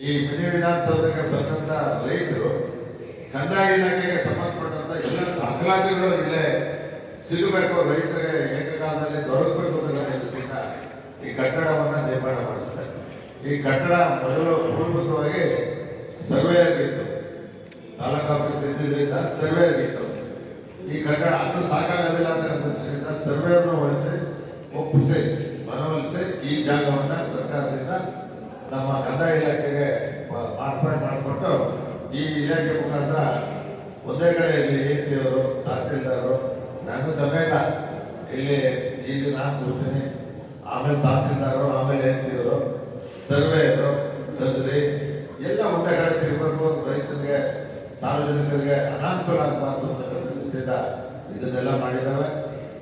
ಈ ಮಿನಿ ವಿಧಾನಸೌಧಕ್ಕೆ ಬಂದಂತ ರೈತರು ಕಂದಾಯ ಇಲಾಖೆಗೆ ಸಂಬಂಧಪಟ್ಟಂತ ಎಲ್ಲ ದಾಖಲಾತಿಗಳು ಇಲ್ಲೇ ಸಿಗಬೇಕು ರೈತರಿಗೆ ಏಕಕಾಲದಲ್ಲಿ ದೊರಕಬೇಕು ಅನ್ನೋದಕ್ಕಿಂತ ಈ ಕಟ್ಟಡವನ್ನು ನಿರ್ಮಾಣ ಮಾಡಿಸ್ತಾರೆ ಈ ಕಟ್ಟಡ ಮೊದಲು ಮೂಲಭೂತವಾಗಿ ಸರ್ವೆ ಆಗಿತ್ತು. ತಾಲೂಕು ಆಫೀಸ್ ಇದ್ದಿದ್ದರಿಂದ ಸರ್ವೆ ಆಗಿತ್ತು. ಈ ಕಟ್ಟಡ ಅದು ಸಾಕಾಗೋದಿಲ್ಲ ಅಂತ ಸರ್ವೆಯನ್ನು ವಹಿಸಿ ಒಪ್ಪಿಸಿ ಮನವೊಲಿಸಿ ಈ ಜಾಗವನ್ನು ಸರ್ಕಾರದಿಂದ ನಮ್ಮ ಕಂದಾಯ ಇಲಾಖೆಗೆ ಮಾರ್ಪಾಡು ಮಾಡಿಕೊಟ್ಟು ಈ ಇಲಾಖೆ ಮುಖಾಂತರ ಒಂದೇ ಕಡೆ ಇಲ್ಲಿ ಎ ಸಿ ಅವರು, ತಹಸೀಲ್ದಾರರು, ನಾನು ಸಮೇತ ಇಲ್ಲಿ ಈಗ ನಾನು ಕೂರ್ತೀನಿ. ಆಮೇಲೆ ತಹಸೀಲ್ದಾರರು, ಆಮೇಲೆ ಎ ಸಿ ಅವರು ಸರ್ವೇಯರು ನರ್ಸರಿ ಎಲ್ಲ ಒಂದೇ ಕಡೆ ಸಿಗಬೇಕು ರೈತರಿಗೆ, ಸಾರ್ವಜನಿಕರಿಗೆ ಅನಾನುಕೂಲ ಆಗಬಾರ್ದು ಅಂತಕ್ಕಂಥ ದೃಷ್ಟಿಯಿಂದ ಇದನ್ನೆಲ್ಲ ಮಾಡಿದ್ದಾವೆ.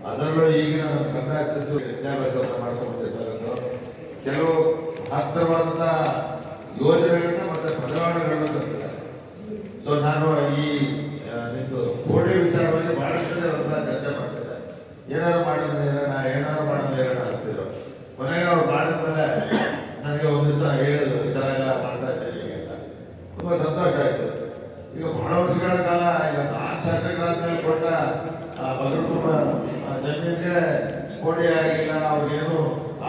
ಅದರಲ್ಲೂ ಈಗಿನ ನಮ್ಮ ಕಂದಾಯ ಸಚಿವರು ವಿದ್ಯಾಭ್ಯಾಸವನ್ನು ಮಾಡ್ಕೊಂಡು ಕೆಲವು ಮಹತ್ತರವಾದಂಥ ಯೋಜನೆಗಳನ್ನ ಮತ್ತೆ ಬದಲಾವಣೆಗಳನ್ನು ತಂದಿದ್ದಾರೆ ಸೊ ನಾನು ಈ ನಿಮ್ದು ಕೋಡಿ ವಿಚಾರವಾಗಿ ಬಹಳಷ್ಟು ಅವ್ರನ್ನ ಚರ್ಚೆ ಮಾಡ್ತಿದ್ದೆ ಏನಾದ್ರು ಮಾಡೋದು ಹೇಳೋಣ, ಏನಾದ್ರು ಮಾಡೋದು ಹೇಳೋಣ ಅಂತಿದ್ರು. ಕೊನೆಗೆ ಅವ್ರು ಮಾಡಿದ್ಮೇಲೆ ನನಗೆ ಒಂದು ದಿವಸ ಹೇಳಿದ್ರು, ಈ ಥರ ಎಲ್ಲ ಮಾಡ್ತಾ ಇದ್ದೀನಿ ಅಂತ. ತುಂಬ ಸಂತೋಷ ಆಯ್ತು. ಈಗ ಬಹಳ ವರ್ಷಗಳ ಕಾಲ, ಈಗ ನಾಲ್ಕು ಶಾಸಕರಾದ್ಮೇಲೆ ಕೊಟ್ಟ, ಆ ಬಗರ್ಪುರ ಜಮೀನಿಗೆ ಕೋಡಿ ಆಗಿಲ್ಲ, ಅವ್ರಿಗೇನು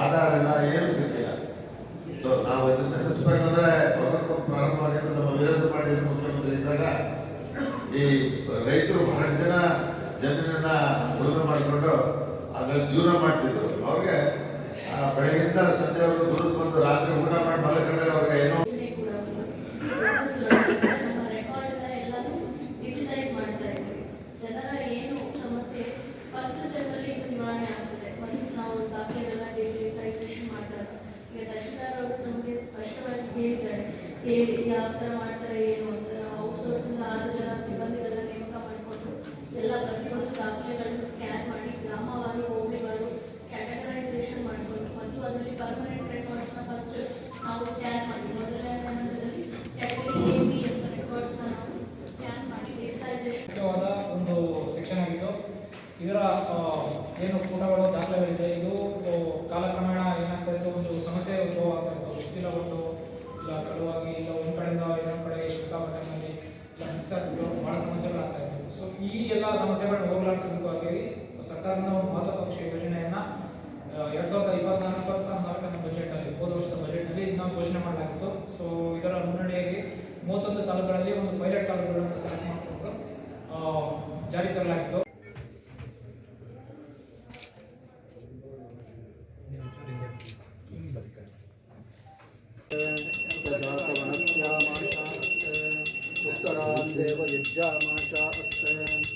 ಆಧಾರ ಇಲ್ಲ, ಏನು ಸಿಕ್ಕಿಲ್ಲ. ಸೊ ನಾವು ಇದನ್ನ ನೆನೆಸ್ಬೇಕಂದ್ರೆ ಈ ರೈತರು ಬಹಳ ಜನ ಜಮೀನನ್ನ ಉಳುಮೆ ಮಾಡಿಕೊಂಡು ಅದ್ರಲ್ಲಿ ಜೀವನ ಮಾಡ್ತಿದ್ರು. ಅವ್ರಿಗೆ ಆ, ಸಂಜೆ ಅವರು ದುಡಿದು ಬಂದು ರಾತ್ರಿ ಊಟ ಮಾಡಿ ಮಲಕಂಡಾಗ ಅವ್ರಿಗೆ ಏನೋ ತಹಶೀಲ್ದಾರ್ ಸ್ಪಷ್ಟವಾಗಿ ಯಾವ ಥರ ಮಾಡ್ತಾರೆ ಏನು ಅಂತ. ಔಟ್ಸೋರ್ಸಿಂದ ಆರು ಜನ ಸಿಬ್ಬಂದಿಗಳನ್ನ ನೇಮಕ ಮಾಡಿಕೊಂಡು ಎಲ್ಲ ಪ್ರತಿಯೊಂದು ದಾಖಲೆಗಳನ್ನು ಸ್ಕ್ಯಾನ್ ಮಾಡಿ ಗ್ರಾಮವಾರು, ಹೋಬಳಿವಾರು ಕ್ಯಾಟಗರೈಸೇಷನ್ ಮಾಡಿಕೊಂಡು ಮತ್ತು ಅದರಲ್ಲಿ ಪರ್ಮನೆಂಟ್ ರೆಕಾರ್ಡ್ಸ್ನ ಫಸ್ಟ್ ನಾವು ಸ್ಕ್ಯಾನ್ ಮಾಡಿ. ಮೊದಲನೇ ಹಂತದಲ್ಲಿ ಕ್ಯಾಟಗರಿ ಎ ಬಿ ಅಂತ ರೆಕಾರ್ಡ್ಸ್ನ ನಾವು ಸ್ಕ್ಯಾನ್ ಮಾಡಿ. ಡಿಜಿಟಲೈಸೇಷನ್ ಒಂದು ಸೆಕ್ಷನ್ ಆಗಿದ್ದು, ಇದರ ಏನು ಪುಟಗಳು, ದಾಖಲೆಗಳಿದೆ, ಇದು ಕಾಲಕ್ರಮೇಣ ಏನಾಗ್ತಾ ಇತ್ತು, ಒಂದು ಸಮಸ್ಯೆ ಉದ್ಭವ ಆಗ್ತಾ ಇತ್ತು. ಒಂದು ಇಲ್ಲ ಕಳುವಾಗಿ ಇಲ್ಲ ಒಂದು ಕಡೆಯಿಂದ ಇನ್ನೊಂದು ಕಡೆ ಸಿಕ್ಕಾಪಟ್ಟೆನಲ್ಲಿ ಇಲ್ಲ ಬಹಳ ಸಮಸ್ಯೆಗಳಾಗ್ತಾ ಇತ್ತು ಸೊ ಈ ಎಲ್ಲ ಸಮಸ್ಯೆಗಳನ್ನ ಹೋಗಲಾಡಿಸಬೇಕಾಗಿ ಸರ್ಕಾರದ ಒಂದು ಮಹತ್ವಾಕಾಂಕ್ಷಿ ಯೋಜನೆಯನ್ನ ಎರಡ್ ಸಾವಿರದ ಇಪ್ಪತ್ನಾಲ್ಕು, ಇಪ್ಪತ್ನಾಲ್ಕನೇ ಬಜೆಟ್ನಲ್ಲಿ ಹೋದ ವರ್ಷದ ಬಜೆಟ್ನಲ್ಲಿ ಇದನ್ನ ಘೋಷಣೆ ಮಾಡಲಾಗಿತ್ತು. ಸೊ ಇದರ ಮುನ್ನಡೆಯಾಗಿ ಮೂವತ್ತೊಂದು ತಾಲೂಕುಗಳಲ್ಲಿ ಒಂದು ಪೈಲಟ್ ತಾಲೂಕುಗಳನ್ನು ಸೆಲೆಕ್ಟ್ ಮಾಡಿಕೊಂಡು ಜಾರಿ ತರಲಾಗಿತ್ತು. उत्तरान् देव यज्ञामाशा